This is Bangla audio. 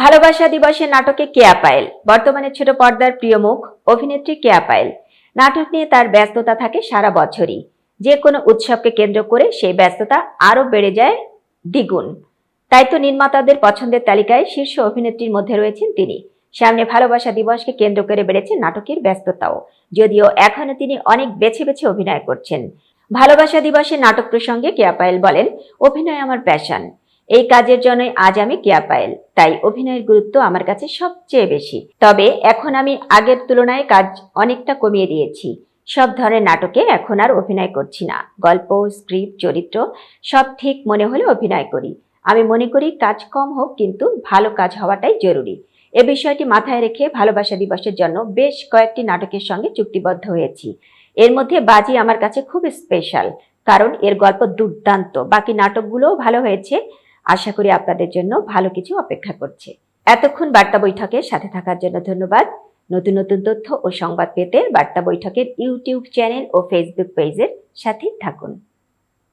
ভালোবাসা দিবসের নাটকে কেয়া পায়েল। বর্তমানে ছোট পর্দার প্রিয় মুখ, অভিনেত্রী কেয়া পায়েল। নাটক নিয়ে তার ব্যস্ততা থাকে সারা বছরই। যে কোনো উৎসবকে কেন্দ্র করে সেই ব্যস্ততা আরও বেড়ে যায় দ্বিগুণ। তাই তো নির্মাতাদের পছন্দের তালিকায় শীর্ষ অভিনেত্রীর মধ্যে রয়েছেন তিনি। সামনে ভালোবাসা দিবসকে কেন্দ্র করে বেড়েছে নাটকের ব্যস্ততাও। যদিও এখনও তিনি অনেক বেছে বেছে অভিনয় করছেন। ভালোবাসা দিবসের নাটক প্রসঙ্গে কেয়া পায়েল বলেন, অভিনয় আমার প্যাশন এই কাজের জন্যই আজ আমি কেয়া পায়েল। তাই অভিনয়ের গুরুত্ব আমার কাছে সবচেয়ে বেশি। তবে এখন আমি আগের তুলনায় কাজ অনেকটা কমিয়ে দিয়েছি। সব ধরনের নাটকে এখন আর অভিনয় করছি না। গল্প, স্ক্রিপ্ট, চরিত্র সব ঠিক মনে হলে অভিনয় করি। আমি মনে করি কাজ কম হোক, কিন্তু ভালো কাজ হওয়াটাই জরুরি। এ বিষয়টি মাথায় রেখে ভালোবাসা দিবসের জন্য বেশ কয়েকটি নাটকের সঙ্গে চুক্তিবদ্ধ হয়েছি। এর মধ্যে বাজি আমার কাছে খুব স্পেশাল কারণ এর গল্প দুর্দান্ত। বাকি নাটকগুলোও ভালো হয়েছে। আশা করি আপনাদের জন্য ভালো কিছু অপেক্ষা করছে। এতক্ষণ বার্তা বৈঠকের সাথে থাকার জন্য ধন্যবাদ। নতুন নতুন তথ্য ও সংবাদ পেতে বার্তা বৈঠকের ইউটিউব চ্যানেল ও ফেসবুক পেজের সাথে থাকুন।